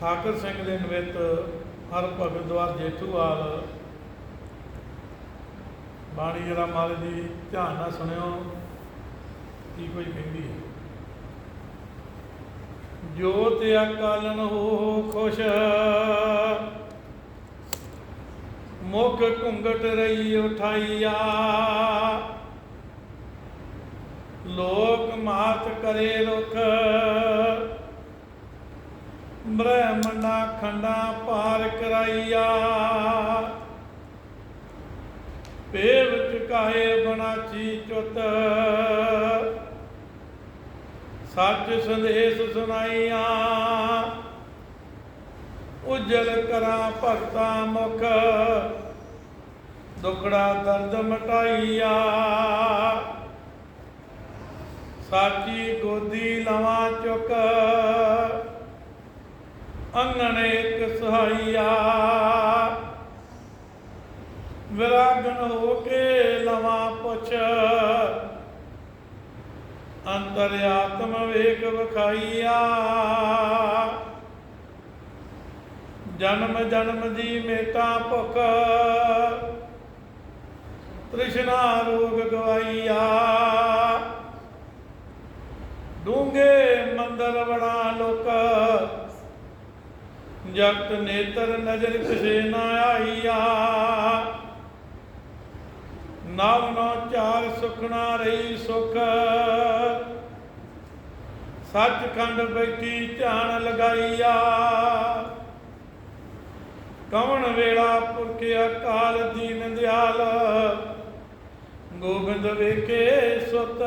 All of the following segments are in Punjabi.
ਠਾਕਰ ਸਿੰਘ ਦੇ ਨਵਿੱਤ ਹਰ ਭਗਤ ਦਵਾਰ ਜੇਠੂਵਾਲ ਬਾਣੀ ਜਰਾ ਮਾਲ ਦੀ ਧਿਆਨ ਨਾਲ ਸੁਣਿਓ, ਕੀ ਕੋਈ ਕਹਿੰਦੀ ਹੈ। ਜੋਤ ਅਕਾਲਨ ਹੋ ਖੁਸ਼, ਮੁਖ ਘੁੰਗਟ ਰਹੀ ਉਠਾਈਆ, ਲੋਕ ਮਾਤ ਕਰੇ ਰੁਖ ਬ੍ਰਹਮਣਾ ਖੰਡਾ ਪਾਰ ਕਰਾਈਆ। ਪੇਵ ਚੁਕਾਏ ਬਣਾਚੀ ਚੁੱਤ। ਸੱਚ ਸੰਦੇਸ਼ ਸੁਨਾਈਆ ਉਜਲ ਕਰਾਂ ਭਗਤਾ ਮੁਖ। ਦੁਖੜਾ ਦਰਦ ਮਟਾਈਆ। ਸਾਚੀ ਗੋਦੀ ਲਵਾਂ ਚੁੱਕ। ਅੰਗਣ ਇੱਕ ਸਹਾਈਆ। ਵਿਰਾਗਨ ਹੋ ਕੇ ਲਵਾਂ ਪੁੱਛ। ਅੰਤਰ ਵੇਖ ਵਖਾਈਆ। ਜਨਮ ਜਨਮ ਦੀ ਮੇਟਾ ਭੁਖ। ਤ੍ਰਿਸ਼ਨਾ ਰੋਗ ਗਵਾਈਆ। ਡੂੰਗੇ ਮੰਦਰ ਬਣਾ ਲੋਕ। ਜਗਤ ਨੇਤਰ ਨਜ਼ਰ ਕਿਸੇ ਨਾ ਆਈਆ। ਨਵ ਨੋ ਚਾਰ ਸੁਖਣਾ ਰਹੀ ਸੁਖ। ਸੱਚਖੰਡ ਬੈਠੀ ਧਿਆਨ ਲਗਾਈਆ। ਕਵਣ ਵੇਲਾ ਪੁਰਖ ਅਕਾਲ ਦੀਨ ਦਿਆਲ। ਗੋਬਿੰਦ ਵੇਖੇ ਸੁਤ।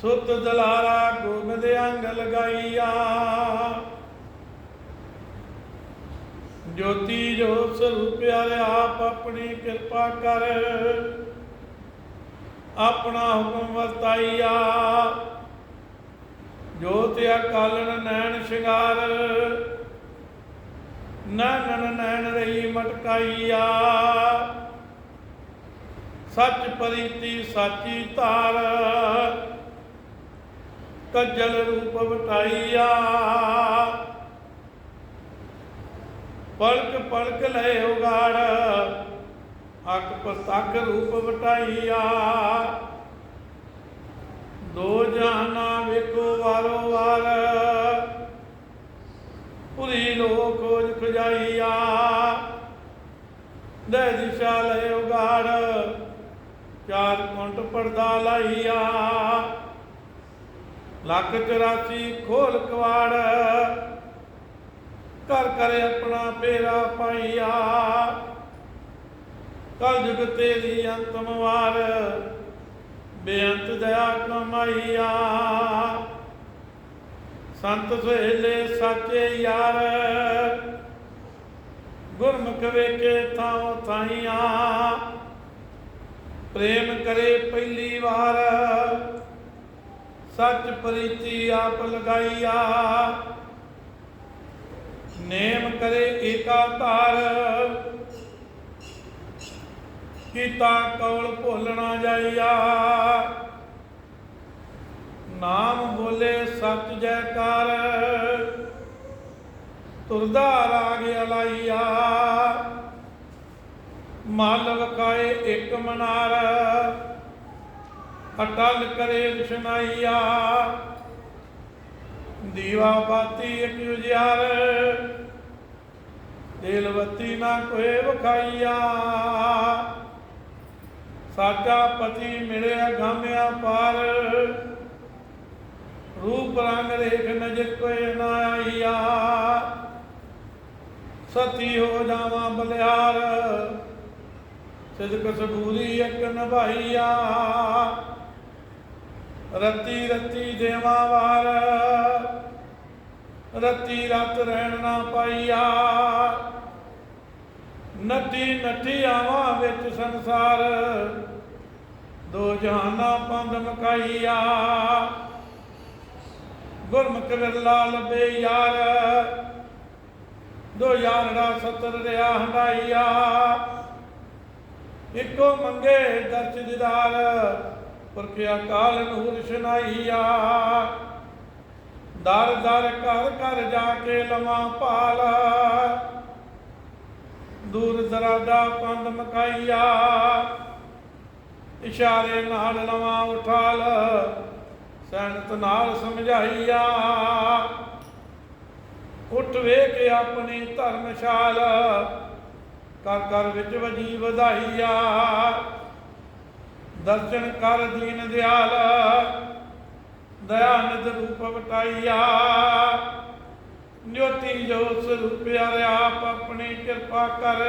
ਸੁਤ ਦਲਾਰਾ ਗੋਬਿੰਦ ਅੰਗ ਲਗਾਈਆ ਜੋਤੀ ਜੋ ਸਰੂਪ ਪਿਆਰੇ ਆਪ ਆਪਣੀ ਕਿਰਪਾ ਕਰ, ਆਪਣਾ ਹੁਕਮ ਵਰਤਾਈਆ। ਜੋਤ ਅਕਾਲਨ ਨੈਣ ਸ਼ਿੰਗਾਰ ਨੈਣ ਨੈਣ ਰਹੀ ਮਟਕਾਈਆ। ਸੱਚ ਪ੍ਰੀਤੀ, ਸਾਚੀ ਧਾਰ ਕੱਜਲ ਰੂਪ ਵਟਾਈਆ। ਪਲਕ ਪਲਕ ਲੈ ਉਗਾੜ ਅੱਖ ਪਤਕ ਰੂਪ ਵਟਾਈਆ। ਦੋ ਜਹਾਨਾ ਵੇਖੋ ਵਾਰੋ ਵਾਰ, ਪੁਰੀ ਲੋ ਖੋਜ ਖਜਾਈਆ। ਦੇ ਦਿਸ਼ਾ ਲੈ ਉਗਾੜ, ਚਾਰ ਕੁੰਟ ਪਰਦਾ ਲਾਈਆ। ਲੱਖ 84 ਖੋਲ ਕਵਾੜ। ਕਰ ਕਰ ਆਪਣਾ ਫੇਰਾ ਪਾਈਆ। ਕਲ ਜੁਗ ਤੇਰੀ ਅੰਤਮ ਵਾਰ, ਬੇਅੰਤ ਦਇਆ ਕਮਾਈਆ। ਸੰਤ ਸਹੇਲੇ ਸਾਚੇ ਯਾਰ, ਗੁਰਮੁਖ ਵੇਖੇ ਥਾਂ ਥਾਈਆਂ। ਪ੍ਰੇਮ ਕਰੇ ਪਹਿਲੀ ਵਾਰ ਸੱਚ ਪ੍ਰੀਤੀ ਆਪ ਲਗਾਈਆ। ਨੇਮ ਕਰੇ ਏਕਾ ਧਾਰ। ਕੀਤਾ ਕੌਲ ਭੁੱਲ ਜਾਈਆ। ਨਾਮ ਬੋਲੇ ਸੱਚ ਜੈਕਾਰ। ਤੁਰਦਾ ਰਾਗ ਅਲਾਈਆ। ਮਾਲ ਵਕਾਏ ਇੱਕ ਮਨਾਰ। ਅਟਲ ਕਰੇ ਵਿਸ਼ਨਾਈਆ ਦੀਵਾ ਬਾਤੀ ਇੱਕ ਉਜਿਆਰ ਦਿਲ ਬੱਤੀ ਨਾ ਕੋਏ ਵਖਾਈਆ। ਸਾਚਾ ਪਤੀ ਮਿਲਿਆ ਗਾਮਿਆ ਪਾਰ। ਰੂਪ ਰੰਗ ਰੇਖ ਨਜ਼ਰ ਕੋਏ ਨਾ ਆਈਆ। ਸਤੀ ਹੋ ਜਾਵਾਂ ਬਲਿਆਰ ਸਿਦਕ ਸਬੂਰੀ ਇੱਕ ਨਿਭਾਈਆ। ਰਤੀ ਰਤੀ ਦੇਵਾ ਵਾਰ ਰਤੀ ਰਤ ਰਹਿਣ ਨਾ ਪਾਈਆ। ਨੱਟੀ ਨੱਟੀ ਆਵਾਂ ਵਿੱਚ ਸੰਸਾਰ। ਦੋ ਜਹਾਨਾ ਪੰਦ ਮਕਾਈਆ। ਗੁਰਮੁਖ ਵਿਰਲਾ ਲਬੇ ਯਾਰ। ਦੋ ਯਾਰੜਾ ਸਤਰ ਰਿਆ ਹੰਡਾਈਆ ਇੱਕੋ ਮੰਗੇ ਦਰਚ ਦਿਦਾਰ। ਪੁਰਖਿਆ ਕਾਲ ਨੂਰ ਸ਼ਨਾਈਆ ਦਰ ਦਰ ਘਰ ਘਰ ਜਾ ਕੇ ਲਵਾਂ ਪਾਲ ਦੂਰ ਦਰਾਡਾ ਪੰਦ ਮਕਾਈਆ। ਇਸ਼ਾਰੇ ਨਾਲ ਲਵਾਂ ਉਠਾਲ। ਸਹਿਣਤ ਨਾਲ ਸਮਝਾਈਆ। ਉੱਠ ਵੇਖ ਆਪਣੀ ਧਰਮਸ਼ਾਲ। ਕਰ ਕਰ ਵਿੱਚ ਵਜੀ ਵਧਾਈਆ। ਦਰਸ਼ਨ ਕਰ ਦੀਨ ਦਿਆਲ ਦਇਆਨੰਦ ਰੂਪ ਵਟਾਈਆ। ਨਿਉਤੀ ਜੋ ਸਰੂਪ ਆਪ ਆਪਣੀ ਕਿਰਪਾ ਕਰ।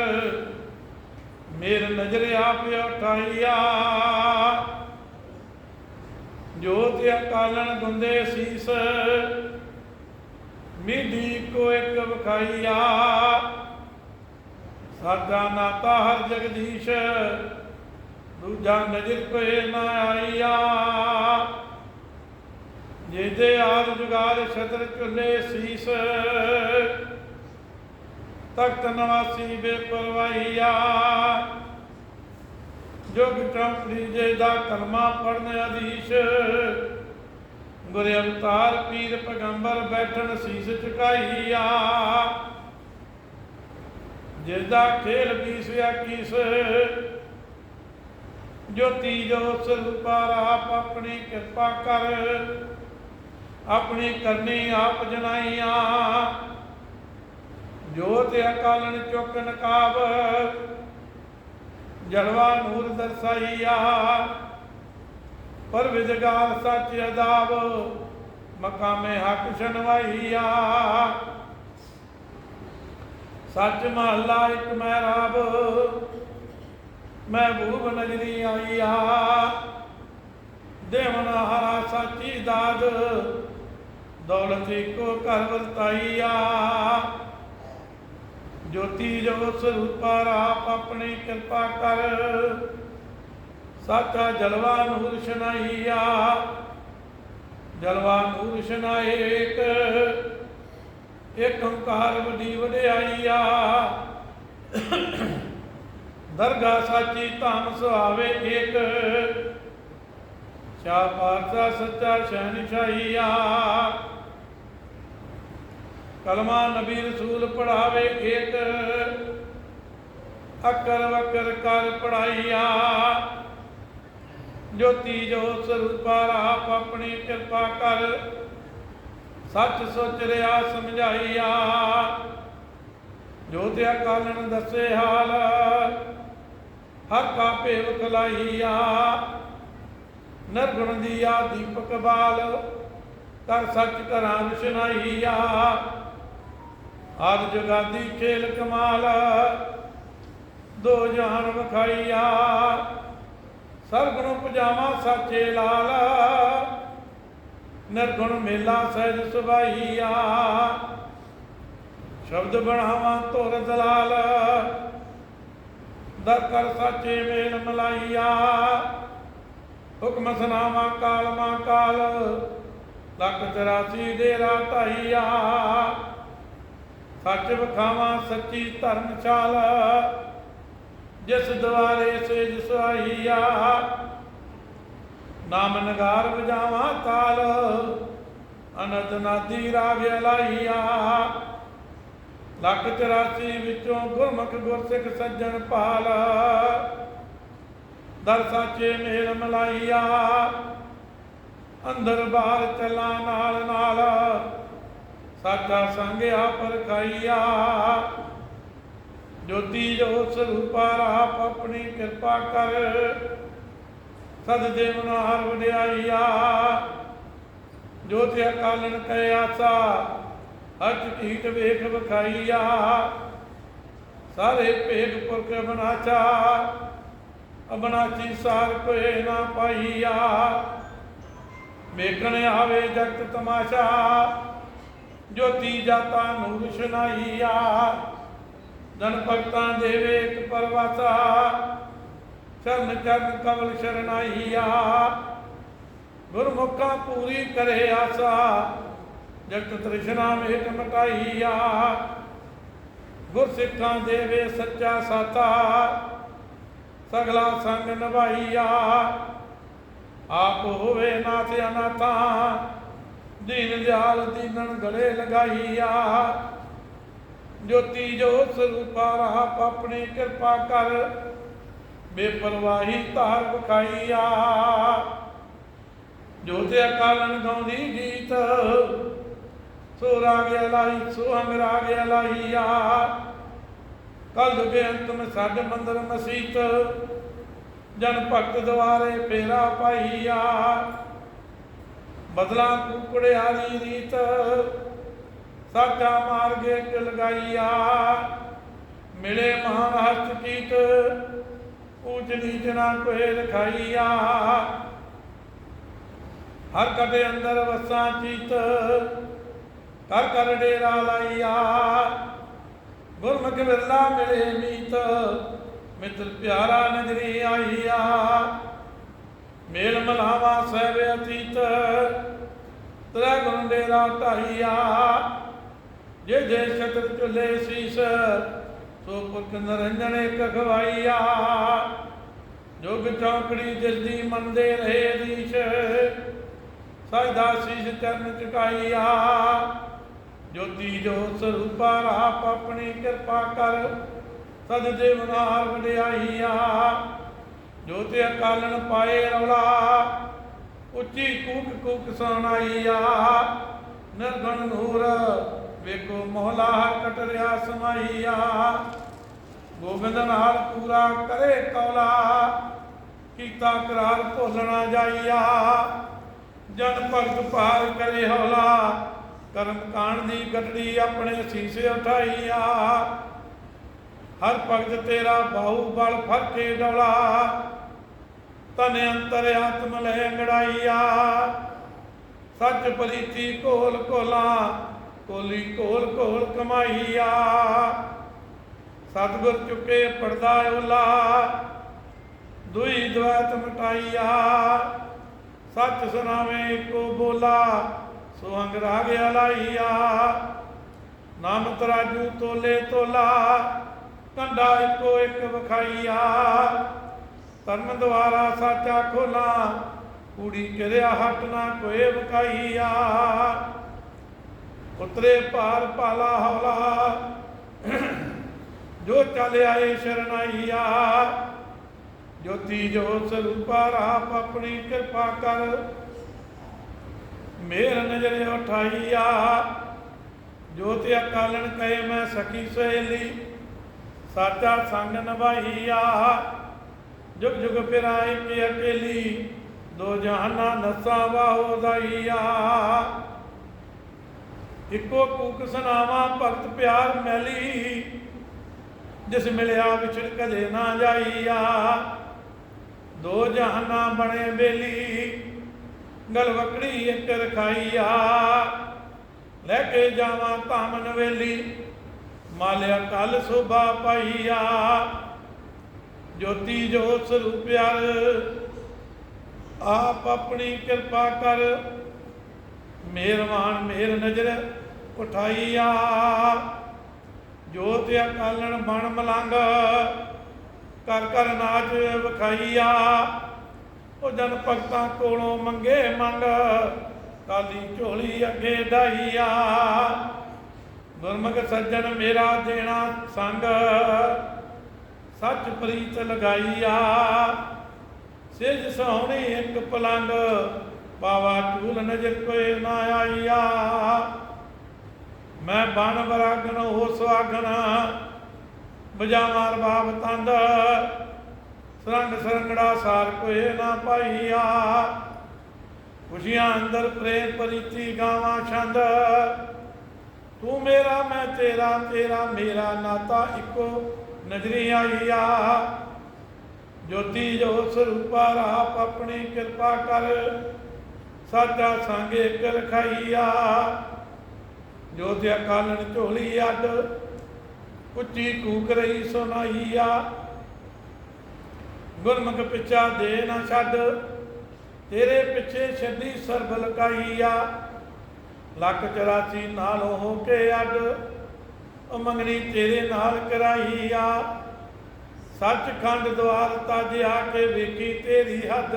ਮੇਰ ਨਜ਼ਰ ਆਪ ਉਠਾਈਆ। ਜੋਤ ਅਕਾਲਨ ਗੁੰਦੇ ਸੀਸ ਮਿੱਢੀ ਕੋ ਇੱਕ ਵਖਾਈਆ। ਸਾਡਾ ਨਾਤਾ ਹਰ ਜਗਦੀਸ਼ ਦੂਜਾ ਨਜ਼ਰ ਕੋਏ ਨਾ ਆਈਆ ਜਿਹਦੇ ਆਦ ਜੁਗਾਰ ਛਤਰ ਚੁੱਲੇ ਸੀਸ, ਤਖਤ ਨਵਾਸੀ ਬੇਪਰਵਾਹੀਆ। ਜੋਗ ਟੰਪੜੀ ਜੇ ਦਾ ਕਲਮਾ ਪੜਨ ਅਧੀਸ਼, ਗੁਰ ਅਵਤਾਰ ਪੀਰ ਪੈਗੰਬਰ ਬੈਠਣ ਸੀਸ ਝੁਕਾਈਆ। ਜਿਹਦਾ ਖੇਲ ਬੀਸਿਆ ਕੀਸ ਜੋਤੀ ਜੋ ਸਰੂਪਾ ਆਪ ਆਪਣੀ ਕਿਰਪਾ ਕਰ। ਆਪਣੀ ਕਰਨੀ ਆਪ ਜਨਾਈਆਂ। ਜੋਤ ਅਕਾਲਨ ਚੁੱਕ ਨਕਾਬ। ਜਲਵਾ ਨੂਰ ਦਰਸਾਈਆ। ਪਰ ਵਿਦਗਾਰ ਸੱਚ ਅਦਾਬ। ਮਕਾਮੇ ਹੱਕ ਸ਼ਨਵਾਈਆ ਸੱਚ ਮਹੱਲਾ ਇੱਕ ਮਹਿਰਾਬ। ਮਹਿਬੂਬ ਨਜਰੀ ਆਈਆ। ਦੇਵਨ ਹਰਾ ਸਾਚੀ ਦਾਦ, ਦੌਲਤ ਕੋ ਘਰ ਵਰਤਾਈਆ। ਜੋਤੀ ਜੋ ਸਰੂਪਾ ਆਪ ਆਪਣੀ ਕਿਰਪਾ ਕਰ, ਸਾਚਾ ਜਲਵਾ ਨੂਰ ਸ਼ਨਾਈਆ ਜਲਵਾ ਨੂਰ ਸ਼ਨਾਏ ਇੱਕ ਏਕ ਓੰਕਾਰ ਵੱਡੀ ਵਡਿਆਈਆ। ਦਰਗਾ ਸਾਚੀ ਧਾਮ ਸੁਹਾਵੇ ਏਕ। ਸ਼ਾ ਪਾਤਸ਼ਾਹ ਸੱਚਾ ਸ਼ਹਿਨਸ਼ਾਹੀਆ। ਕਲਮਾ ਨਬੀ ਰਸੂਲ ਪੜਾਵੇ ਏਕ। ਅਕਰ ਵਕਰ ਕਰ ਪੜਾਈਆ ਜੋਤੀ ਜੋ ਸਰੂਪਾ ਆਪ ਆਪਣੀ ਕਿਰਪਾ ਕਰ। ਸੱਚ ਸੋਚ ਰਿਆ ਸਮਝਾਈਆ। ਜੋ ਤੇ ਕਾਲਨ ਦੱਸੇ ਹਾਲ। ਹਰ ਕਾ ਭੇਵ ਖਲਾਈਆ ਨਰਗੁਣ ਦੀਆ ਦੀਪਕ ਬਾਲ ਕਰ ਸੱਚ ਕਰਾਂ ਰੁਸ਼ਨਾਈਆ ਆਦ ਜਗਾਦੀ ਖੇਲ ਕਮਾਲ, ਦੋ ਜਹਾਨ ਵਖਾਈਆ। ਸਰਗੁਣ ਪਜਾਵਾ ਸਾਚੇ ਲਾਲ, ਨਿਰਗੁਣ ਮੇਲਾ ਸਹਿਜ ਸੁਭਾਈਆ। ਸ਼ਬਦ ਬਣਾਵਾ ਧੁਰ ਦਲਾਲ ਦਰ ਕਰ ਸਾਚੇ ਮੇਲ ਮਲਾਈਆ। ਹੁਕਮ ਸੁਨਾਵਾ ਕਾਲ ਮਾ ਕਾਲ, ਲੱਖ 84 ਡੇਰਾ ਢਾਈਆ। ਸੱਚ ਵਖਾਵਾ ਸੱਚੀ ਧਰਮਸ਼ਾਲ ਜਿਸ ਦੁਆਰੇ ਸੇਜ ਸੁਆਈਆ। ਨਾਮ ਨਗਾਰ ਵਜਾਵਾ ਤਾਲ ਅਨੰਦ ਨਾਦੀ ਰਾਗ ਲਾਈਆ। ਲੱਖ 84 ਵਿੱਚੋਂ ਗੁਰਮੁਖ ਗੁਰਸਿੱਖ ਸੱਜਣ ਪਾਲ ਦਰ ਸਾਚੇ ਮੇਲ ਮਲਾਈਆ, ਅੰਦਰ ਬਾਹਰ ਚੱਲਾ ਨਾਲ ਨਾਲ। ਸਾਚਾ ਸੰਗਿਆ ਪਰਖਾਈਆ ਜੋਤੀ ਜੋ ਸਰੂਪਾ ਆਪ ਆਪਣੀ ਕਿਰਪਾ ਕਰ। ਸਦ ਦੇ ਮਨਹਾਰ ਵਡਿਆਈਆ, ਜੋਤਿ ਅਕਾਲਨ ਕੈ ਆਸਾ। ਅਜ ਢੀਟ ਵੇਖ ਵਿਖਾਈਆ। ਸਾਰੇ ਭੇਦ ਪੁਰਖ ਬਨਾਚਾ ਅਬਨਾਚੀ ਸਾਰ ਕੋਏ ਨਾ ਪਾਈਆ। ਵੇਖਣ ਆਵੇ ਜਗਤ ਤਮਾਸ਼ਾ, ਜੋਤੀ ਜਾਤਾ ਨੂਰ ਸ਼ਨਾਈਆ ਜਨ ਭਗਤਾਂ ਦੇਵੇ ਇੱਕ ਪਰਵਾਸਾ ਚਰਨ ਚਰਨ ਕਮਲ ਸ਼ਰਨਾਈਆ। ਗੁਰਮੁਖਾਂ ਪੂਰੀ ਕਰੇ ਆਸਾ ਜਗਤ ਤ੍ਰਿਸ਼ਨਾ ਮੇਟ ਮਟਾਈਆ। ਗੁਰ ਸਿੱਖਾਂ ਦੇਵੇ ਸੱਚਾ ਸਾਤਾ, ਸਗਲਾ ਸੰਗ ਨਿਭਾਈਆ। ਆਪ ਹੋਵੇ ਨਾਥ ਅਨਾਥਾ, ਦੀਨ ਦਿਆਲ ਦੀਨਨ ਗਲੇ ਲਗਾਈਆ। ਜੋਤੀ ਜੋਤ ਸਰੂਪਾ ਰਾਪ ਆਪਣੀ ਕਿਰਪਾ ਕਰ, ਬੇਪਰਵਾਹੀ ਧਾਰ ਵਿਖਾਈਆ। ਜੋ ਅਕਾਲਨ ਗਾਉਂਦੀ ਗੀਤ ਸੋ ਰਾਗ ਲਾਈ ਸੋ ਹੰਗ ਰਾਗ ਲਾਈਆ ਕਲ ਦੁਗੇ ਮੈਂ ਸਾਡੇ ਮੰਦਰ ਮਸੀਤ, ਜਨ ਭਗਤ ਦੁਆਰੇ ਫੇਰਾ ਪਾਈਆ ਬਦਲਾ ਕੁਕੜਿਆ ਦੀ ਰੀਤ ਸਾਚਾ ਮਾਰਗੇ ਚ ਲਗਾਈਆ ਮਿਲੇ ਮਹਾਨ ਹਸਤ ਕੀਤ ਊਚ ਨੀਚ ਕੋਏ ਰਖਾਈਆ ਹਰ ਕਦੇ ਅੰਦਰ ਵਸਾਂ ਚੀਤ ਕਰ ਕਰ ਡੇਰਾ ਲਾਈਆ। ਗੁਰਮੁਖ ਵਿਰਲਾ ਮਿਲੇ ਮੀਤ, ਮਿੱਤਰ ਪਿਆਰਾ ਨਜਰੀ ਆਈਆ। ਮੇਲ ਮਲਾਵਾ ਸਹਿਬ ਅਤੀਤ, ਤੇਰਾ ਗੁਣ ਡੇਰਾ ਢਾਈਆ। ਜੇ ਜੇ ਛਤਰ ਚੁੱਲੇ ਸੀਸ, ਸੋ ਪੁਰਖ ਨਰੰਜਣੇ ਕਖਵਾਈਆ ਜੋਗ ਚੌਕੜੀ ਜਿਸ ਦੀ ਮੰਦੇ ਰਹੇ ਦੀਸ਼ ਸਜਦਾ ਸੀਸ ਚਰਨ ਝੁਕਾਈਆ ਜੋਤੀ ਜੋਤ ਸਰੂਪਾ ਰਾਪ ਆਪਣੀ ਕਿਰਪਾ ਕਰ। ਸਦ ਦੇਵਨਾਰ ਵਡਿਆਈਆ ਜੋ ਤੇ ਅਕਾਲਨ ਪਾਏ ਰੌਲਾ, ਉੱਚੀ ਕੂਕ ਕੂਕ ਸੁਣਾਈਆ। ਨਿਰਗੁਣ ਨੂਰ ਵੇਖੋ ਮੋਹਲਾ ਕਟਰਿਆ ਸਮਾਈਆ। ਗੋਬਿੰਦ ਨਾਲ ਪੂਰਾ ਕਰੇ ਕੌਲਾ, ਕੀਤਾ ਕਰਾਰ ਭੁੱਲਣਾ ਜਾਈਆ। ਜਨ ਭਗਤ ਪਾਰ ਕਰੇ ਹੌਲਾ ਕਰਮ ਕਾਂਡ ਦੀ ਗੱਡੀ ਆਪਣੇ ਸੀਸੇ ਉਠਾਈਆ। ਹਰ ਭਗਤ ਤੇਰਾ ਬਾਹੂ ਬਲ ਫਰਕੇ ਡੋਲਾ। ਤਨ ਅੰਤਰ ਆਤਮ ਲੈ ਅੰਗੜਾਈਆ। ਸੱਚ ਪ੍ਰੀਤੀ ਕੋਲ ਕੋਲਾ, ਕੋਲੀ ਕੋਲ ਕੋਲ ਕਮਾਈਆ। ਸਤਿਗੁਰ ਚੁੱਕੇ ਪਰਦਾ ਉਲਾ ਦੁਈ ਦਵੈਤ ਮਟਾਈਆ। ਸੱਚ ਸੁਨਾਵੇ ਕੋ ਬੋਲਾ ਸੁਹੰਗ ਰਾਗ ਅਲਾਈਆ ਨਾਮ ਤਰਾਜੂ ਤੋਲੇ ਤੋਲਾ, ਕੰਡਾ ਇੱਕੋ ਇੱਕ ਵਿਖਾਈਆ। ਧਰਮ ਦੁਆਰਾ ਸਾਚਾ ਖੋਲਾ, ਕੂੜੀ ਕਿਰਿਆ ਹਟ ਨਾ ਕੋਏ ਵਿਕਾਈਆ। ਉਤਰੇ ਭਾਰ ਪਾਲਾ ਹੌਲਾ, ਜੋ ਚੱਲ ਆਏ ਸ਼ਰਨਾਈਆ। ਜੋਤੀ ਜੋਤ ਸਰੂਪਾ ਰਾਪ ਆਪਣੀ ਕਿਰਪਾ ਕਰ ਮੇਰ ਨਜ਼ਰ ਉਠਾਈਆ। ਜੋ ਤੇ ਅਕਾਲਣ ਕਹੇ, ਮੈਂ ਸਖੀ ਸਹੇਲੀ। ਸਾਚਾ ਸੰਗ ਨਿਭਾਈਆ। ਜੁਗ ਜੁਗ ਫਿਰਾਏ ਕੇ ਅਕੇਲੀ ਦੋ ਜਹਾਨਾ ਨਸਾ ਵਾਹੋ ਦਾਈਆ ਇੱਕੋ ਕੂਕ ਸੁਨਾਵਾ ਭਗਤ ਪਿਆਰ ਮੈਲੀ। ਜਿਸ ਮਿਲਿਆ ਵਿਛੜ ਕਦੇ ਨਾ ਜਾਈਆ। ਦੋ ਜਹਾਨਾ ਬਣੇ ਬੇਲੀ। ਗਲ ਵਕੜੀ ਇੱਕ ਰਖਾਈਆ ਲੈ ਕੇ ਜਾਵਾਂ ਧਾਮ ਨਵੇਲੀ ਮਾਲਿਆ ਕਲ ਸੁਭਾ ਪਾਈਆ। ਜੋਤੀ ਜੋਤ ਸਰੂਪਿਆਰ ਆਪ ਆਪਣੀ ਕਿਰਪਾ ਕਰ ਮਿਹਰਬਾਨ ਮਿਹਰ ਨਜ਼ਰ ਉਠਾਈਆ। ਜੋਤ ਅਕਾਲਣ ਬਣ ਮਲੰਗ, ਕਰ ਕਰ ਨਾਚ ਵਿਖਾਈਆ। ਉਹ ਜਨ ਭਗਤਾਂ ਕੋਲੋਂ ਮੰਗੇ ਮੰਗ, ਕਾਲੀ ਝੋਲੀ ਅੱਗੇ ਡਾਈਆ ਗੁਰਮੁਖ ਸੱਜਣ ਮੇਰਾ ਦੇਣਾ ਸੰਗ, ਸੱਚ ਪ੍ਰੀਤ ਲਗਾਈਆ। ਸਿਜ ਸੋਹਣੀ ਇੱਕ ਪਲੰਗ, ਬਾਵਾ ਝੂਲ ਨਜ਼ਰ ਕੋਏ ਨਾ ਆਈਆ। ਮੈਂ ਬਣ ਬਰਾਗਣ ਹੋ ਸੁਆਗਣ ਬਜਾਵਾਰ ਰਬਾਬ ਤੰਦ ਸਰੰਗ ਸਰੰਗੜਾ ਸਾਰ ਕੋਏ ਨਾ ਪਾਈਆ। ਖੁਸ਼ੀਆਂ ਅੰਦਰ ਪ੍ਰੇਮ ਪ੍ਰੀਤੀ ਗਾਵਾਂ ਛੰਦ। ਤੂੰ ਮੇਰਾ, ਮੈਂ ਤੇਰਾ ਤੇਰਾ ਮੇਰਾ ਨਾਤਾ ਇੱਕੋ ਨਜ਼ਰੀ ਆਈਆ। ਜੋਤੀ ਜੋ ਸਰੂਪਾ ਰਾਪ ਆਪਣੀ ਕਿਰਪਾ ਕਰ ਸਾਚਾ ਸੰਗ ਇੱਕ ਰਖਾਈਆ ਜੋਤ ਅਕਾਲਣ ਝੋਲੀ ਅੱਡ, ਉੱਚੀ ਕੂਕ ਰਹੀ ਸੁਨਾਈਆ ਗੁਰਮੁਖ ਪਿੱਛਾ ਦੇ ਨਾ ਛੱਡ, ਤੇਰੇ ਪਿੱਛੇ ਛੱਡੀ ਸਰਬ ਲਕਾਈਆ। ਲੱਖ 84 ਨਾਲ ਹੋ ਕੇ ਅੱਡ ਉਹ ਮੰਗਣੀ ਤੇਰੇ ਨਾਲ ਕਰਾਈਆ। ਸੱਚਖੰਡ ਦਵਾਰ ਤਜ ਆ ਕੇ ਵੇਖੀ ਤੇਰੀ ਹੱਦ,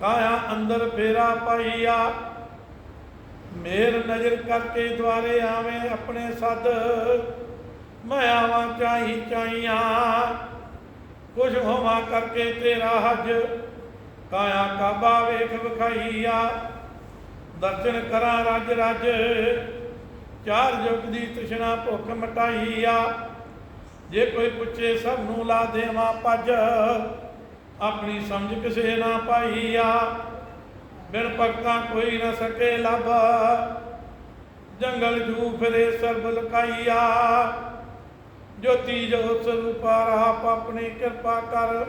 ਕਾਇਆ ਅੰਦਰ ਫੇਰਾ ਪਾਈਆ। ਮੇਰ ਨਜ਼ਰ ਕਰਕੇ ਦੁਆਰੇ ਆਵੇਂ ਆਪਣੇ ਸਦ, ਮੈਂ ਆਵਾਂ ਚਾਹੀ ਚਾਹੀਆਂ। ਕੁਛ ਹੋਵਾਂ ਕਰਕੇ ਤੇਰਾ ਹਜ। ਕਾਇਆ ਕਾਬਾ ਵੇਖ ਵਿਖਾਈਆ। ਦਰਸ਼ਨ ਕਰਾਂ ਰੱਜ ਰੱਜ। ਚਾਰ ਯੁਗ ਦੀ ਤ੍ਰਿਸ਼ਨਾ ਭੁੱਖ ਮਟਾਈਆ। ਜੇ ਕੋਈ ਪੁੱਛੇ ਸਭ ਨੂੰ ਲਾ ਦੇਵਾਂ ਪੱਜ। ਆਪਣੀ ਸਮਝ ਕਿਸੇ ਨਾ ਪਾਈਆ। ਬਿਨ ਭਗਤਾਂ ਕੋਈ ਨਾ ਸਕੇ ਲੱਭ। ਜੰਗਲ ਜੂ ਫਿਰੇ ਸਰਬ ਲਕਾਈਆ। ਜੋਤੀ ਜੋਤ ਪਾਰਾ ਆਪ ਆਪਣੀ ਕਿਰਪਾ ਕਰ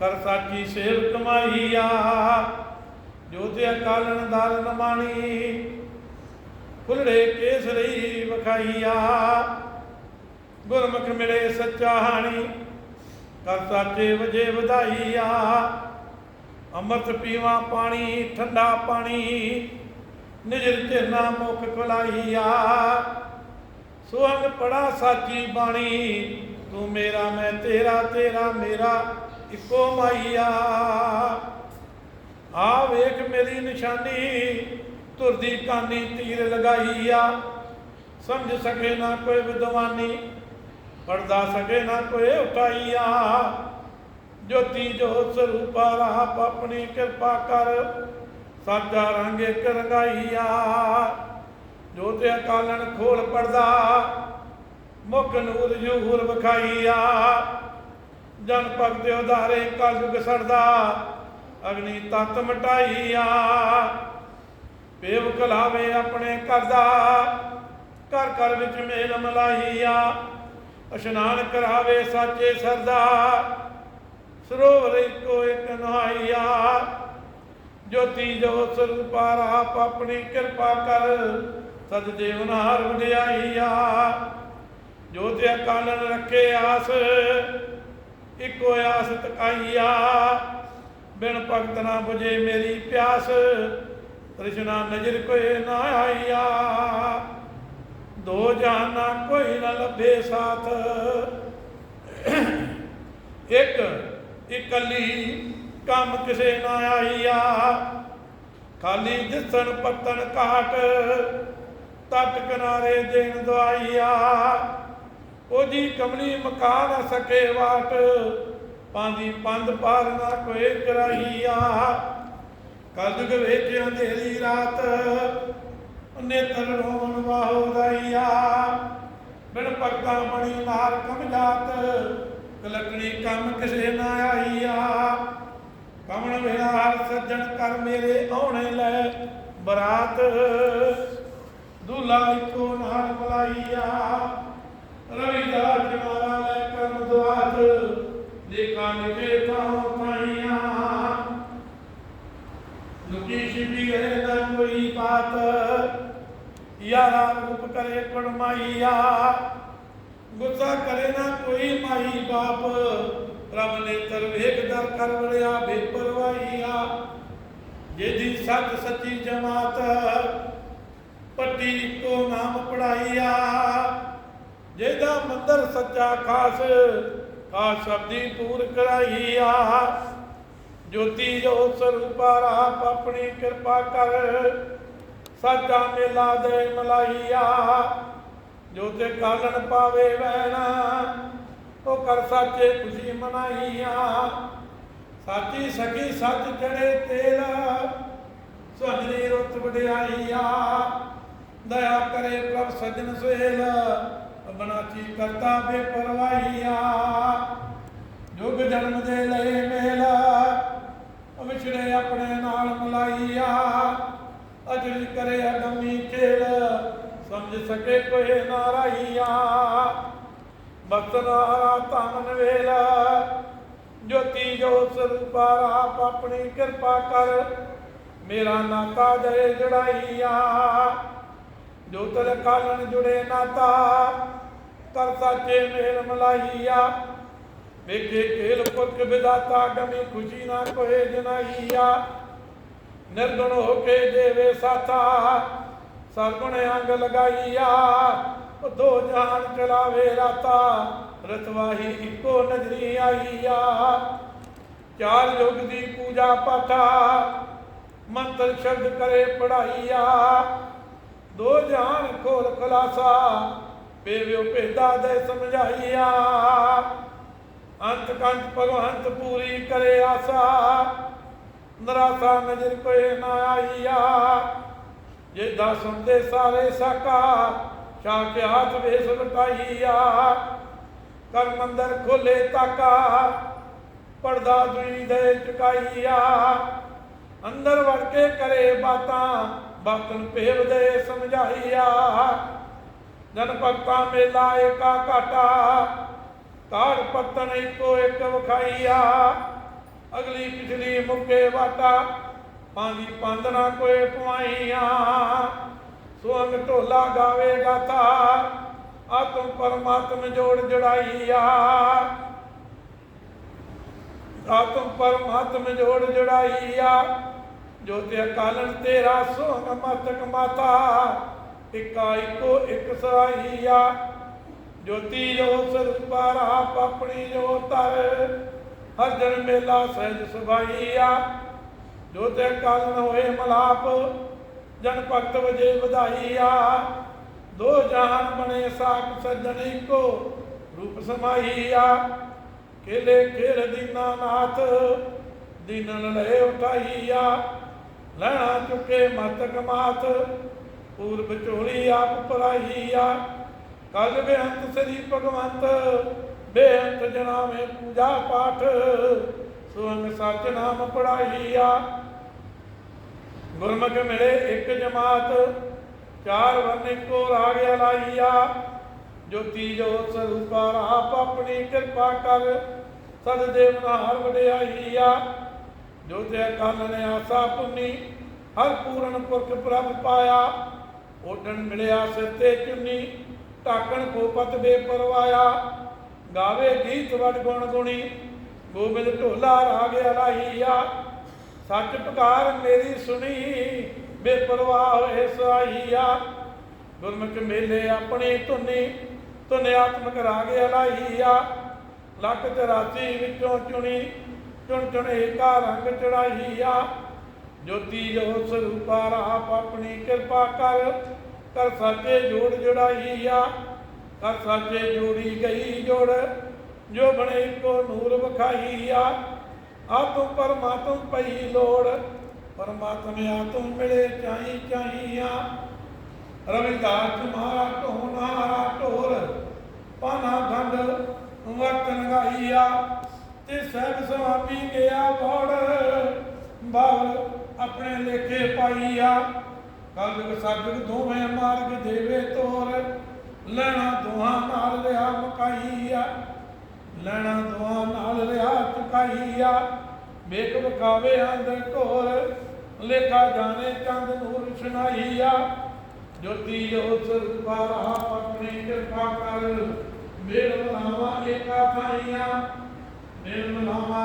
ਕਰ ਸਾਚੀ ਸੇਵ ਕਮਾਈਆ ਜੋਤਿ ਅਕਾਲਨ ਦਾਰਨ ਮਾਣੀ ਫੁੱਲੜੇ ਕੇਸਰੀ ਵਖਾਈਆ ਗੁਰਮੁਖ ਮਿਲੇ ਸੱਚਾ ਹਾਣੀ, ਕਰ ਸਾਚੇ ਵਜੇ ਵਧਾਈਆ ਅੰਮ੍ਰਿਤ ਪੀਵਾ ਪਾਣੀ, ਠੰਡਾ ਪਾਣੀ, ਨਿਜਰ ਝਰਨਾ ਮੁਖ ਖੁਲਾਈਆ ਸੁਹੰਗ ਪੜਾ ਸਾਚੀ ਬਾਣੀ, ਤੂੰ ਮੇਰਾ, ਮੈਂ ਤੇਰਾ ਤੇਰਾ ਮੇਰਾ ਇੱਕੋ ਮਾਈਆ। ਆ ਵੇਖ ਮੇਰੀ ਨਿਸ਼ਾਨੀ ਤੁਰਦੀ ਕਾਨੀ ਤੀਰ ਲਗਾਈ ਆ ਸਮਝ ਸਕੇ ਨਾ ਕੋਈ ਵਿਦਵਾਨੀ ਪੜਦਾ ਸਕੇ ਨਾ ਕੋਈ ਉਠਾਈਆ। ਜੋਤੀ ਜੋਤ ਸਰੂਪਾ ਰਾਪ ਆਪਣੀ ਕਿਰਪਾ ਕਰ ਸਾਜਾ ਰੰਗ ਇੱਕ ਰੰਗਾਈਆ ਅਕਾਲਨ ਖੋਲ ਪੜਦਾ, ਮੁਖ ਨੂਰ ਜੂਹਰ ਵਿਖਾਈਆ। ਜਨ ਭਗਤ ਉਧਾਰੇ ਕਲਯੁਗ ਸੜਦਾ, ਅਗਨੀ ਤਤ ਮਟਾਈਆ। ਪੇਵ ਕਲਾਵੇ ਆਪਣੇ ਕਰਦਾ ਘਰ ਘਰ ਵਿੱਚ ਮੇਲ ਮਲਾਈਆ। ਇਸ਼ਨਾਨ ਕਰਾਵੇ ਸਾਚੇ ਸਰਦਾ ਸਰੋਵਰ ਇੱਕੋ ਇੱਕ ਨਹਾਈਆ। ਜੋਤੀ ਜੋਤ ਸਰੂਪਾ ਆਪ ਆਪਣੀ ਕਿਰਪਾ ਕਰ ਸਦ ਦੇਵਨਾਰ ਵਡਿਆਈਆ ਜੋਤਿ ਅਕਾਲਨ ਰੱਖੇ ਆਸ, ਇੱਕੋ ਆਸ ਤਕਾਈਆ। ਬਿਨ ਭਗਤ ਨਾ 부ਝੇ ਮੇਰੀ ਪਿਆਸ, ਤ੍ਰਿਸ਼ਨਾ ਨਜ਼ਰ ਕੋਈ ਨਾ ਆਈਆ। ਦੋ ਜਾਨਾ ਕੋਈ ਨਾ ਲੱਭੇ ਸਾਥ। ਇੱਕ, ਇਕੱਲੀ ਕੰਮ ਕਿਸੇ ਨਾ ਆਈਆ। ਖਾਲੀ ਦਿਸਣ ਪੱਤਣ ਕਾਟ ਤਟ ਕਿਨਾਰੇ ਦੇਣ ਦਵਾਈਆ ਉਹਦੀ ਕਮਲੀ ਮਕਾ ਨਾ ਸਕੇ ਵਾਟ, ਪਾਂਦੀ ਪੰਦ ਪਾਰ ਨਾ ਕੋਈ ਕਰਾਈਆ ਕਲਯੁਗ ਵਿੱਚ ਅੰਧੇਰੀ ਰਾਤ ਨੇਤਰ ਰੋਣ ਵਾਹੋ ਦਾਈਆ। ਬਿਨ ਭਗਤਾ ਬਣੀ ਨਾਰ ਕਮ ਜਾਤ, ਕਲਕਣੀ ਕੰਮ ਕਿਸੇ ਨਾ ਆਈਆ। ਕਮਣ ਵਿਹਾਰ ਸੱਜਣ ਕਰ ਮੇਰੇ ਆਉਣੇ ਲੈ ਬਰਾਤ। ਦੁਲਾ ਇੱਕੋ ਨਾਲ ਬੁਲਾਈਆ? ਰਵਿਦਾਸ ਜਮਾਰਾ ਲੈ ਕਰਮ ਦੁਆਤ ਦੇਖਾਂ ਨਿਕੇ ਤਾਂ ਖਾਈਆਂ ਲੁਕੀ ਛਿਪੀ ਹੈ ਨਾ ਕੋਈ ਬਾਤ, ਯਾਰਾ ਰੂਪ ਕਰੇ ਪੜਮਾਈਆ। ਗੁੱਸਾ ਕਰੇ ਨਾ ਕੋਈ ਮਾਈ ਬਾਪ ਰੱਬ ਨੇ ਤਰ ਵੇਖ ਦਰ ਕਰ ਵੜਿਆ ਬੇਪਰਵਾਹੀਆ। ਜਿਹਦੀ ਸੱਚ ਸੱਚੀ ਜਮਾਤ ਪੱਟੀ ਕੋ ਨਾਮ ਪੜਾਈਆ, ਜਿਹਦਾ ਮੰਦਰ ਸੱਚਾ ਖਾਸ ਖਾਸ ਸ਼ਬਦੀ ਪੂਰ ਕਰਾਈਆ। ਜੋਤੀ ਜੋ ਸਰੂਪਾ ਰਾਪ ਆਪਣੀ ਕਿਰਪਾ ਕਰ, ਸਾਚਾ ਮੇਲਾ ਦੇ ਮਲਾਈਆ। ਜੋ ਤੇ ਕਾਲਨ ਪਾਵੇ ਵੈਣਾ, ਉਹ ਕਰ ਸਾਚੇ ਖੁਸ਼ੀ ਮਨਾਈਆ। ਸਾਚੀ ਸਖੀ ਸੱਚ ਚੜੇ ਤੇਰਾ ਸੁਹਣੀ ਰੁੱਤ ਵਡਿਆਈਆ। ਦਇਆ ਕਰੇ ਪ੍ਰਭ ਸਜਣ ਸੁਹੇਲ ਬਨਾਚੀ ਕਰਤਾ ਬੇਪਰਵਾਹੀਆ? ਜੁਗ ਜਨਮ ਦੇ ਲਏ ਮੇਲ ਵਿਛੜੇ ਆਪਣੇ ਨਾਲ ਮਲਾਈਆ। ਅਜਲ ਕਰੇ ਅਗਮੀ ਖੇਲ, ਸਮਝ ਸਕੇ ਕੋਈ ਨਾਰਾਈਆ। ਬਖਤਨਾਰਾ ਤਾਮਨ ਵੇਲਾ ਜੋਤੀ ਜੋਤ ਸਰੂਪਾ ਆਪ ਆਪਣੀ ਕਿਰਪਾ ਕਰ, ਮੇਰਾ ਨਾਤਾ ਜਰੇ ਜੜਾਈਆ। ਜੋ ਤਰ ਕਾਲਨ ਜੁੜੇ ਨਾਤਾ ਕਰ ਸਾਚੇ ਮੇਲ ਮਲਾਈਆ। ਵੇਖੇ ਖੇਲ ਪੁਰਖ ਵਿਦਾਤਾ ਗਮੀ ਖੁਸ਼ੀ ਨਾ ਕੋਏ ਜਨਾਈਆ। ਨਿਰਗੁਣ ਹੋ ਕੇ ਦੇਵੇ ਸਾਥਾ, ਸਰਗੁਣ ਅੰਗ ਲਗਾਈਆ। ਦੋ ਜਹਾਨ ਚਲਾਵੇ ਰਾਤਾ ਰਤਵਾਹੀ ਇੱਕੋ ਨਜ਼ਰੀ ਆਈਆ। ਚਾਰ ਯੁਗ ਦੀ ਪੂਜਾ ਪਾਠਾ, ਮੰਤਰ ਸ਼ਬਦ ਕਰੇ ਪੜਾਈਆ। ਦੋ ਜਹਾਨ ਖੋਲ ਖਲਾਸਾ, ਪੇਵਿਓ ਭੇਦਾ ਦੇ ਸਮਝਾਈਆ। ਅੰਤ ਕੰਤ ਭਗਵੰਤ ਪੂਰੀ ਕਰੇ ਆਸਾ, ਨਰਾਸਾ ਨਜ਼ਰ ਕੋਈ ਨਾ ਆਈਆ। ਜੇ ਦਾ ਸੁਣਦੇ ਸਾਰੇ ਸਾਕਾ ਸ਼ਾ ਕੇ ਹੱਥ ਵੇਸ ਲਟਾਈਆ ਕਰ ਮੰਦਰ ਖੋਲੇ ਤਾਕਾ, ਪਰਦਾ ਦੁਈ ਦੇ ਚੁਕਾਈਆ। ਅੰਦਰ ਵੜ ਕੇ ਕਰੇ ਬਾਤਾਂ ਬਾਤਨ ਭੇਵ ਦੇ ਸਮਝਾਈਆ। ਜਨ ਭਗਤਾ ਮੇਲਾ ਏਕਾ ਘਾਟਾ ਕਾੜ ਪਤਨ ਇੱਕੋ ਇੱਕ ਵਖਾਈਆ। ਅਗਲੀ ਪਿਛਲੀ ਮੁੱਕੇ ਵਾਟਾ, ਪਾਂਦੀ ਪੰਦਨਾ ਕੋਏ ਪਵਾਈਆਂ ਸੁਅੰਗ ਢੋਲਾ ਗਾਵੇ ਗਾਥਾ, ਆਤਮ ਪਰਮਾਤਮ ਜੋੜ ਜੜਾਈਆ। ਆਤਮ ਪਰਮਾਤਮ ਜੋੜ ਜੜਾਈਆ। ਜੋ ਤੇ ਅਕਾਲਨ ਤੇਰਾ ਸੋਹਣ ਮਤਕ ਮਾਤਾ, ਇਕਾ ਇੱਕੋ ਇੱਕ ਸਹਾਈਆ ਜੋਤੀ ਜੋ ਸਰੂਪਾ ਰਾਪ ਜੋ ਤਰ ਹਰ ਜਨ ਮੇਲਾ ਸਹਿਜ ਸੁਭਾਈਆ। ਜੋ ਤੇ ਕਾਲਨ ਹੋਏ ਮਲਾਪ, ਜਨ ਭਗਤ ਵਜੇ ਵਧਾਈਆ। ਦੋ ਜਹਾਨ ਬਣੇ ਸਾਖ ਸੱਜਣ ਇੱਕੋ ਰੂਪ ਸਮਾਈਆ। ਖੇਲੇ ਖੇਲ ਦੀਨਾ ਨਾਥ, ਦੀਨਨ ਲਏ ਉਠਾਈਆ। ਲੈਣਾ ਚੁੱਕੇ ਮਤ ਕਮਾਤ, ਪੂਰਬ ਝੋਲੀ ਆਪ ਪਰਾਈਆ ਕਲ ਬੇਅੰਤ ਸ੍ਰੀ ਭਗਵੰਤ, ਬੇਅੰਤ ਜਨਾਵੇਂ ਪੂਜਾ ਪਾਠ ਸੁਅੰਗ ਸੱਚ ਨਾਮ ਪੜਾਈਆ ਗੁਰਮੁਖ ਮਿਲੇ ਇੱਕ ਜਮਾਤ, ਚਾਰ ਵਰਨ ਇੱਕੋ ਰਾਗ ਲਾਈਆ ਜੋਤੀ ਜੋਤ ਸਰੂਪਾ ਆਪ ਆਪਣੀ ਕਿਰਪਾ ਕਰ ਸਦ ਦੇਵ ਨਾਰ ਵਡਿਆਈਆ ਜੋ ਤੇ ਅਕਾਲ ਨੇ ਆਸਾ ਪੁੰਨੀ, ਹਰ ਪੂਰਨ ਪੁਰਖ ਪ੍ਰਭ ਪਾਇਆ। ਓਡਣ ਮਿਲਿਆ ਸਿਰ ਤੇ ਚੁੰਨੀ, ਢਾਕਣ ਕੋਪਤ ਬੇਪਰਵਾਇਆ। ਗਾਵੇ ਗੀਤ ਵਡ ਗੁਣ ਗੁਣੀ, ਗੋਬਿੰਦ ਢੋਲਾ ਰਾਗ ਅਲਾਈਆ। ਸੱਚ ਪੁਕਾਰ ਮੇਰੀ ਸੁਣੀ, ਬੇਪਰਵਾਹ ਹੋਏ ਸਹਾਈਆ ਗੁਰਮੁਖ ਮੇਲੇ ਆਪਣੀ ਧੁਨੀ, ਧੁਨ ਆਤਮਕ ਰਾਗ ਅਲਾਈਆ। ਲੱਖ 84 ਵਿੱਚੋਂ ਚੁਣੀ ਚੁਣ ਚੁਣੇ ਕਾ ਰੰਗ ਚੜਾਈਆ। ਜੋਤੀ ਜੋਤ ਸਰੂਪਾ ਆਪ ਆਪਣੀ ਕਿਰਪਾ ਕਰ ਕਰ ਸਾਚੇ ਜੋੜ ਜੜਾਈਆ। ਕਰ ਸਾਚੇ ਜੋੜੀ ਗਈ ਜੋੜ, ਜੋ ਬਣੇ ਕੋ ਨੂਰ ਵਿਖਾਈਆ। ਆਤਮ ਪਰਮਾਤਮ ਪਈ ਲੋੜ ਪਰਮਾਤਮ ਆਤਮ ਮਿਲੇ ਚਾਹੀ ਚਾਹੀਆ ਰਵਿਦਾਸ ਮਾਰਾ ਢੋਨਾਰਾ ਢੋਰ ਪਾਨਾ ਖੰਡ ਵਕਤ ਲੰਗਾਈਆ ਤੇ ਸਹਿਬ ਸੁਆਮੀ ਗਿਆ ਵੜ ਬਾਵਲ ਆਪਣੇ ਲੇਖੇ ਪਾਈਆ ਕਲਯੁਗ ਸਤਿਗੁਰ ਦੋਵੇਂ ਮਾਰਗ ਦੇਵੇ ਤੋਰ। ਲੈਣਾ ਦੋਹਾਂ ਨਾਲ ਲਿਆ ਮਕਾਈਆ ਲੈਣਾ ਦੋਹਾਂ ਨਾਲ ਲਿਆ ਚੁਕਾਈਆ ਮੇਕ ਵਿਖਾਵੇ ਅੰਦਰ ਘੋਰ। ਲੇਖਾ ਜਾਣੇ ਚੰਦ ਨੂਰ ਸੁਨਾਈਆ ਜੋਤੀ ਜੋਤ ਸਰੂਪਾ ਰਹਾ ਆਪਣੀ ਕਿਰਪਾ ਕਰ। ਮੇਰ ਮਨਾਵਾ ਏਕਾ ਥਾਈਆਂ। ਮੇਰ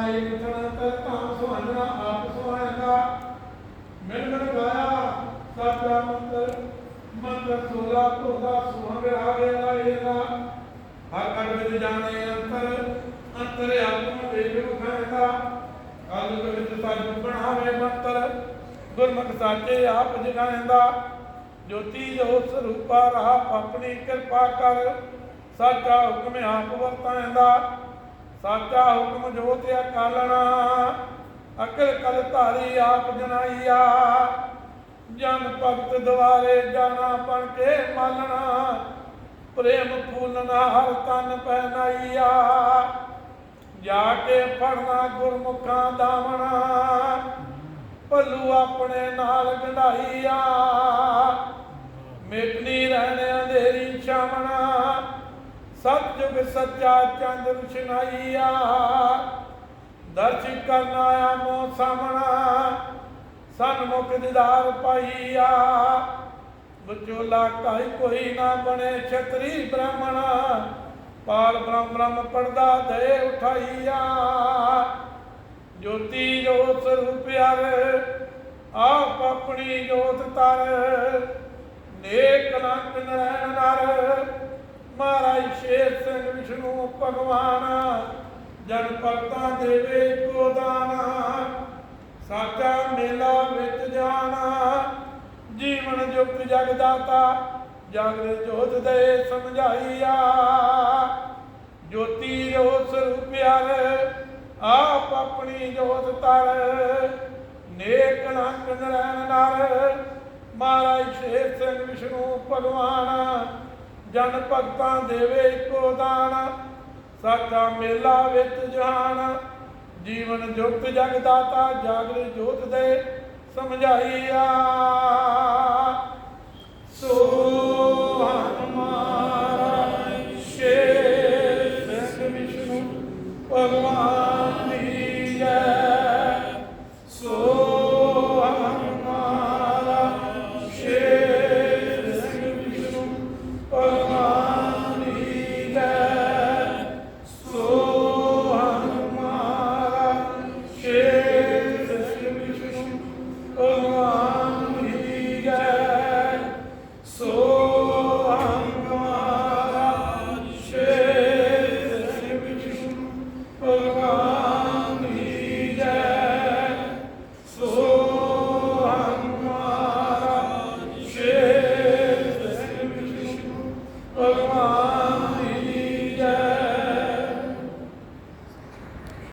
ਏਕ ਤਨ ਤਰਤਾ ਸੁਹਾਣਾ ਆਪ ਸੁਹਾਏਗਾ ਮਿਲ ਮਿਲ ਗਾਇਆ ਸਤਿਆ ਮੰਤਰ ਮੰਤਰ ਸੋਲਾ ਤੋਦਾ ਸੁਹੰਗ ਰਾਗੇ ਲਾਏਗਾ ਹਰ ਕੜ ਵਿੱਚ ਜਾਣੇ ਅੰਤਰ ਅੰਤਰ ਆਤਮ ਵੇਖ ਵਿਖਾਏਗਾ ਕਲ ਵਿੱਚ ਸੱਜ ਬਣਾਵੇ ਮੰਤਰ, ਗੁਰਮੁਖ ਸਾਚੇ ਆਪ ਜਗਾਏਂਦਾ ਜੋਤੀ ਜੋਤ ਰੂਪਾ ਰਹਾ ਆਪਣੀ ਕਿਰਪਾ ਕਰ, ਸਾਚਾ ਹੁਕਮ ਆਪ ਵਰਤਾਂਦਾ ਸਾਚਾ ਹੁਕਮ ਜੋਤ ਅਕਾਲਣਾ, ਅਕਲ ਕਲ ਧਾਰੀ ਆਪ ਜਨਾਈਆ। ਜਨ ਭਗਤ ਦਵਾਰੇ ਜਾਣਾ ਬਣ ਕੇ ਮਾਲਣਾ, ਪ੍ਰੇਮ ਫੂਲਣਾ ਹਰ ਤਨ ਪਹਿਨਾਈਆ। ਜਾ ਕੇ ਫੜਨਾ ਗੁਰਮੁਖਾਂ ਦਾਵਣਾ, ਭੱਲੂ ਆਪਣੇ ਨਾਲ ਗੰਢਾਈਆ। ਮਿਟਨੀ ਰਹਿਣ ਅੰਧੇਰੀ ਛਾਵਣਾ ਸਤਜੁਗ ਸੱਚਾ ਚੰਦ ਰੁਸ਼ਨਾਈਆ ਦਰਸ਼ ਕਰਨ ਆਇਆ ਮੋ ਸਾਹਮਣਾ ਸਨਮੁਖ ਦਿਦਾਰ ਪਾਈਆ। ਵਿਚੋਲਾ ਕਾਈ ਕੋਈ ਨਾ ਬਣੇ ਛਤਰੀ ਬ੍ਰਾਹਮਣਾ, ਪਾਲ ਬ੍ਰਹਮ ਬ੍ਰਹਮ ਪਰਦਾ ਦੇ ਉਠਾਈਆ। ਜੋਤੀ ਜੋਤ ਸਰੂਪ ਆਪ ਆਪਣੀ ਜੋਤ ਤਰ, ਨੇਕ ਨੰਦ ਨਰੈਣ ਨਰ ਮਹਾਰਾਜ ਸ਼ੇਰ ਸਿੰਘ ਵਿਸ਼ਨੂੰ, ਭਗਵਾਨ, ਜਨ ਭਗਤਾਂ ਦੇਵੇ ਕੋ ਦਾਨ ਸਾਚਾ ਮੇਲਾ ਵਿੱਚ ਜਾਣਾ ਜੀਵਨ ਜੁਗਤ ਜਗ ਦਾਤਾ ਜੋਤ ਦੇ ਸਮਝਾਈਆ। ਜੋਤੀ ਜੋ ਸਰੂਪ ਆਪ ਆਪਣੀ ਜੋਤ ਤਰ ਨੇਕ ਨੰਗ ਨਰੈਣ ਨਰ ਮਹਾਰਾਜ ਸ਼ੇਰ ਸਿੰਘ ਵਿਸ਼ਨੂੰ, ਭਗਵਾਨ ਜਨ ਭਗਤਾਂ ਦੇਵੇ ਇੱਕੋ ਦਾਨ ਸਾਚਾ ਮੇਲਾ ਵਿੱਚ ਜਹਾਨ। ਜੀਵਨ ਜੁਗਤ ਜਗਦਾਤਾ ਜਾਗਰ ਜੋਤ ਦੇ ਸਮਝਾਈਆ। ਸੋ ਹਮਾਰਾ